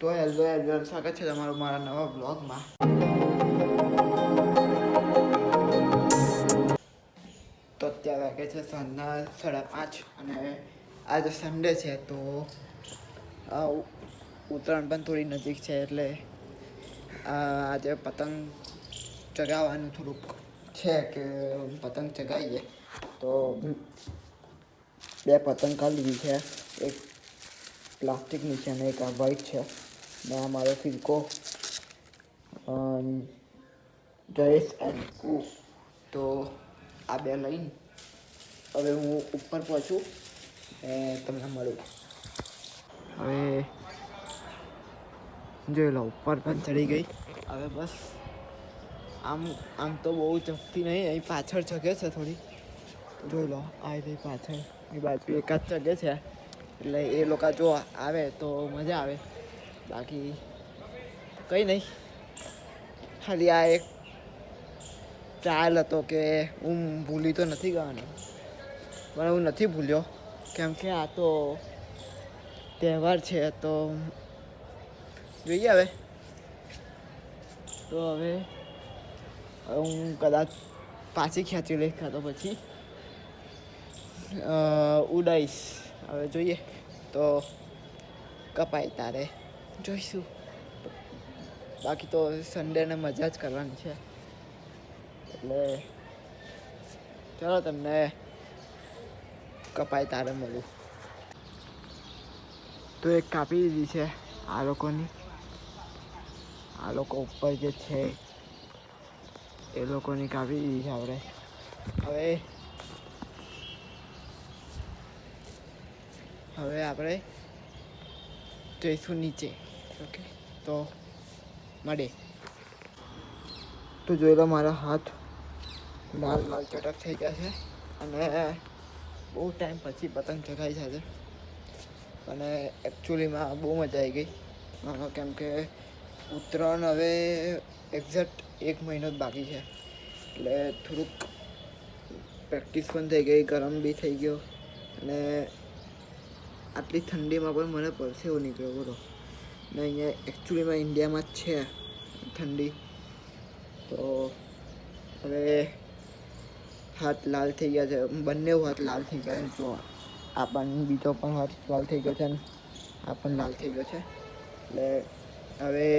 તો hello everyone સ્વાગત છે તમારું મારા નવા બ્લોગમાં તો અત્યારે વાગે છે સાંજના સાડા પાંચ અને આજે સન્ડે છે તો ઉત્તરાયણ પણ થોડી નજીક છે એટલે આજે પતંગ ચગાવવાનું થોડુંક છે કે પતંગ ચગાવીએ. તો બે પતંગ કાઢી છે, એક પ્લાસ્ટિકની છે અને એક આ વ્હાઈટ છે. ને આ મારો ફિરકો જયેશ એન્ડ કુ તો આ બે લઈને હવે હું ઉપર પહોંચું ને તમને મળું હવે જોઈ લો ઉપર પણ ચડી ગઈ હવે બસ આમ આમ તો બહુ ચકતી નહીં અહીં પાછળ ચગે છે થોડી જોઈ લો આ રહી પાછળ એ બાજુ એકાદ ચગે છે એટલે એ લોકો જો આવે તો મજા આવે બાકી કંઈ નહીં. ખાલી આ એક ટ્રાયલ હતો કે હું ભૂલી તો નથી ગવાનો. પણ હું નથી ભૂલ્યો. કેમ કે આ તો તહેવાર છે, તો જોઈએ હવે. તો હવે હું કદાચ પાછી ખેંચી લઈશ કાં તો પછી. ઉડાઈશ. હવે જોઈએ. તો કપાય તારે. જોઈશું. બાકી તો સન્ડેને મજા જ કરવાની છે. એટલે ચલો તમને કપાય તારે મળું. તો એક કાપી દીધી છે આ લોકોની. આ લોકો ઉપર જે છે, એ લોકોની કાપી દીધી છે આપણે. હવે હવે આપણે જઈશું નીચે. ઓકે તો મળે તો જોઈ લો મારા હાથ લાલ લાલ ચટક થઈ ગયા છે. અને બહુ ટાઈમ પછી પતંગ ચગાઈ છે અને એકચ્યુઅલીમાં બહુ મજા આવી ગઈ. કેમ કે ઉત્તરાયણ હવે એક્ઝેક્ટ એક મહિનો જ બાકી છે. એટલે થોડુંક પ્રેક્ટિસ પણ થઈ ગઈ, ગરમ બી થઈ ગયો. અને આટલી ઠંડીમાં પણ મને પરસેવો નીકળ્યો, બોલો. ને અહીંયા એકચ્યુઅલીમાં ઇન્ડિયામાં જ છે ઠંડી તો હવે હાથ લાલ થઈ ગયા છે બંને હાથ લાલ થઈ ગયા છે જો આ પણ બીજો પણ હાથ લાલ થઈ ગયો છે ને આ પણ લાલ થઈ ગયો છે એટલે હવે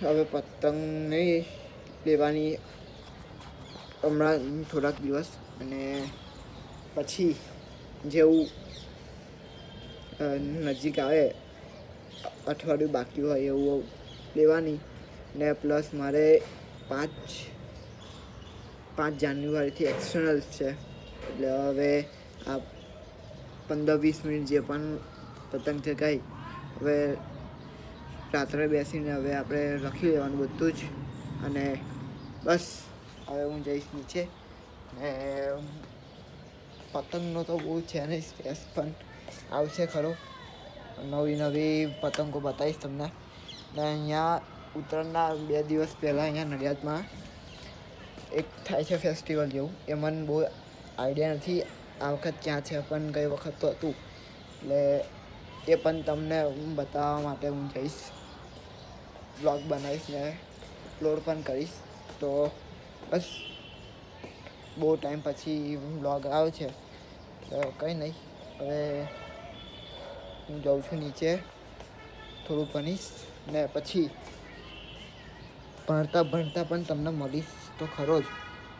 હવે પતંગ નહીં લેવાની હમણાં થોડાક દિવસ અને પછી જેવું નજીક આવે, અઠવાડિયું બાકી હોય એવું લેવાની. ને પ્લસ મારે પાંચ પાંચ જાન્યુઆરીથી એક્સટર્નલ છે. એટલે હવે આ પંદર વીસ મિનિટ જે પણ પતંગ ચગાઈ, હવે રાત્રે બેસીને હવે આપણે લખી લેવાનું બધું જ. અને બસ, હવે હું જઈશ નીચે. ને પતંગનો તો બહુ છે નહીં સ્ટ્રેસ પણ. આવશે ખરો. નવી નવી પતંગો બતાવીશ તમને. ને અહીંયા ઉત્તરાયણના બે દિવસ પહેલાં અહીંયા નડિયાદમાં એક થાય છે ફેસ્ટિવલ જેવું. એ મને બહુ આઈડિયા નથી આ વખત ક્યાં છે, પણ ગઈ વખત તો હતું. એટલે એ પણ તમને હું બતાવવા માટે હું જઈશ. બ્લોગ બનાવીશ ને અપલોડ પણ કરીશ. તો બસ, બહુ ટાઈમ પછી બ્લોગ આવે છે. તો કંઈ નહીં. હવે હું જાઉં છું નીચે થોડું ભણીશ ને પછી ભણતા ભણતા પણ તમને મળીશ તો ખરો જ.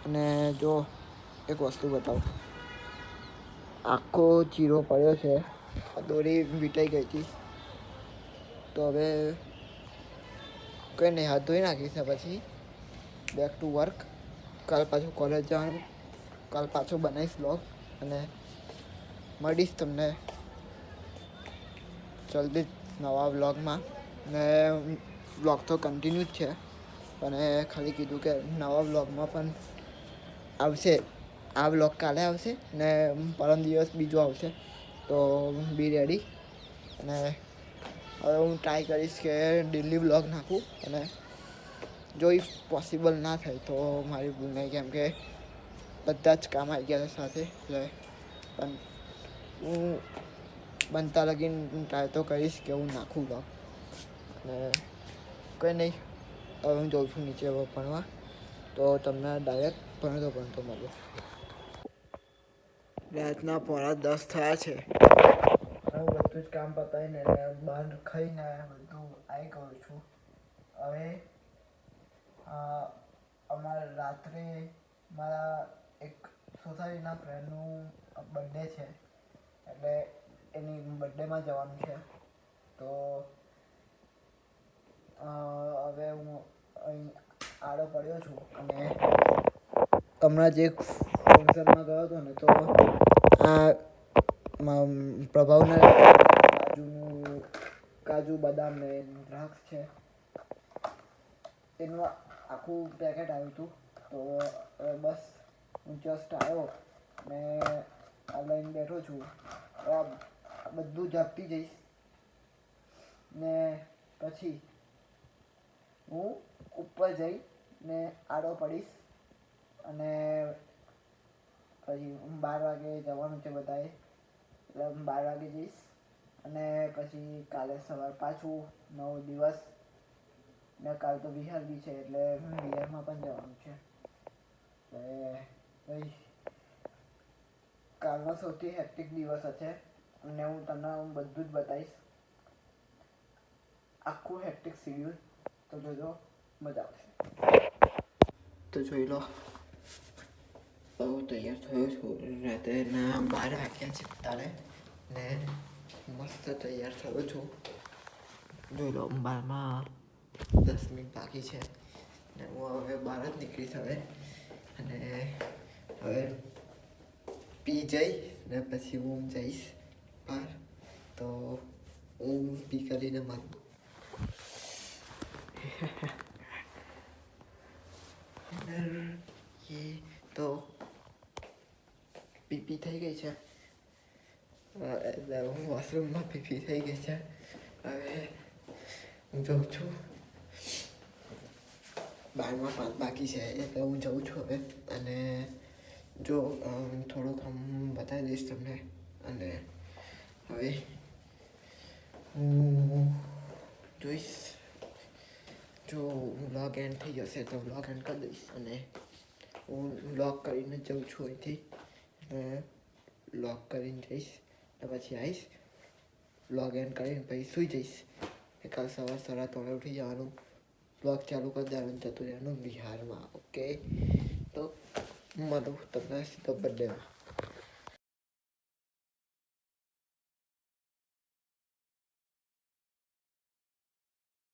અને જો એક વસ્તુ બતાવું. આખો ચીરો પડ્યો છે. દોરી વીંટાઈ ગઈ હતી. તો હવે કંઈ નહીં, હાથ ધોઈ નાખીશ ને પછી બેક ટુ વર્ક કાલ પાછું કોલેજ જવાનું. કાલ પાછું બનાવીશ બ્લોગ અને મળીશ તમને જલ્દી જ નવા વ્લોગમાં. ને વ્લોગ તો કન્ટિન્યુ જ છે. પણ ખાલી કીધું કે નવા વ્લોગમાં પણ આવશે. આ વ્લોગ કાલે આવશે ને પરમ દિવસ બીજો આવશે. તો બી રેડી અને હવે હું ટ્રાય કરીશ કે ડેલી વ્લોગ નાખું અને જો ઇફ પોસિબલ ના થાય તો મારી ભૂલ નહીં કેમ કે બધા જ કામ આવી ગયા સાથે. એટલે પણ હું બનતા લગીને ટ્રાય તો કરીશ કે હું નાખું લોક અને કંઈ નહીં, હવે હું જાઉં છું નીચે ભણવા. તો તમને ડાયરેક્ટ ભણતો ભણતો મળ્યો રાતના પોણા દસ થયા છે. હું બધું જ કામ પતાવીને બહાર ખાઈને બધું આવી ગયું છું. હવે અમારે રાત્રે મારા એક સોસાયટીના ફ્રેન્ડનું બર્થડે છે. એટલે એની બર્થડેમાં જવાનું છે. તો હવે હું અહીં આડો પડ્યો છું અને હમણાં જે ફંક્શનમાં ગયો હતો ને, તો આ પ્રભાવના કાજુનું, કાજુ, બદામ ને દ્રાક્ષ છે. એનું આખું પેકેટ આવ્યું હતું. તો બસ હું જસ્ટ આવ્યો ને આ લઈને બેઠો છું. આ બધું ઝાપટી જઈશ. ને પછી હું ઉપર જઈ ને આડો પડીશ. અને પછી હું બાર વાગે જવાનું છે બધાએ. એટલે હું બાર વાગે જઈશ. અને પછી કાલે સવાર પાછું, નવ દિવસ. ને કાલ તો બિહાર બી છે, એટલે બિહારમાં પણ જવાનું છે. એટલે ભાઈ કાલનો સૌથી હેક્ટિક દિવસ હશે અને હું તમને બધું જ બતાવીશ. આખું હેક્ટિક શિડ્યુલ તો જોજો, મજા આવશે. તો જોઈ લો. હું તૈયાર થયો છું. રાત્રેના બાર વાગ્યા છે તારે. ને મસ્ત તૈયાર થયો છું. જોઈ લો, બારમાં દસ મિનિટ બાકી છે. ને હું હવે બહાર જ નીકળીશ હવે. અને હવે પી જઈ ને પછી હું જઈશ બહાર તો હું પી કરીને મારું એ તો પીપી થઈ ગઈ છે અ, એટલે હું વોશરૂમમાં પીપી થઈ ગઈ છે હવે હું જઉં છું બારમાં પાંચ બાકી છે એટલે હું જઉં છું હવે અને જો થોડુંક આમ બતાવી દઈશ તમને. અને હવે હું જોઈશ. જો વ્લોગ એન્ડ થઈ જશે તો વ્લોગ એન્ડ કરી દઈશ અને હું વ્લોગ કરીને જઉં છું અહીંથી. અને વ્લોગ કરીને જઈશ. ને પછી આવીશ. વ્લોગ એન્ડ કરીને પછી સૂઈ જઈશ. કાલ સવાર સાડા ત્રણે ઉઠી જવાનું. બ્લોગ ચાલુ કરી દેવાનું, જતું રહેવાનું બિહારમાં. ઓકે તો મળું તમને સીધો બર્થડેમાં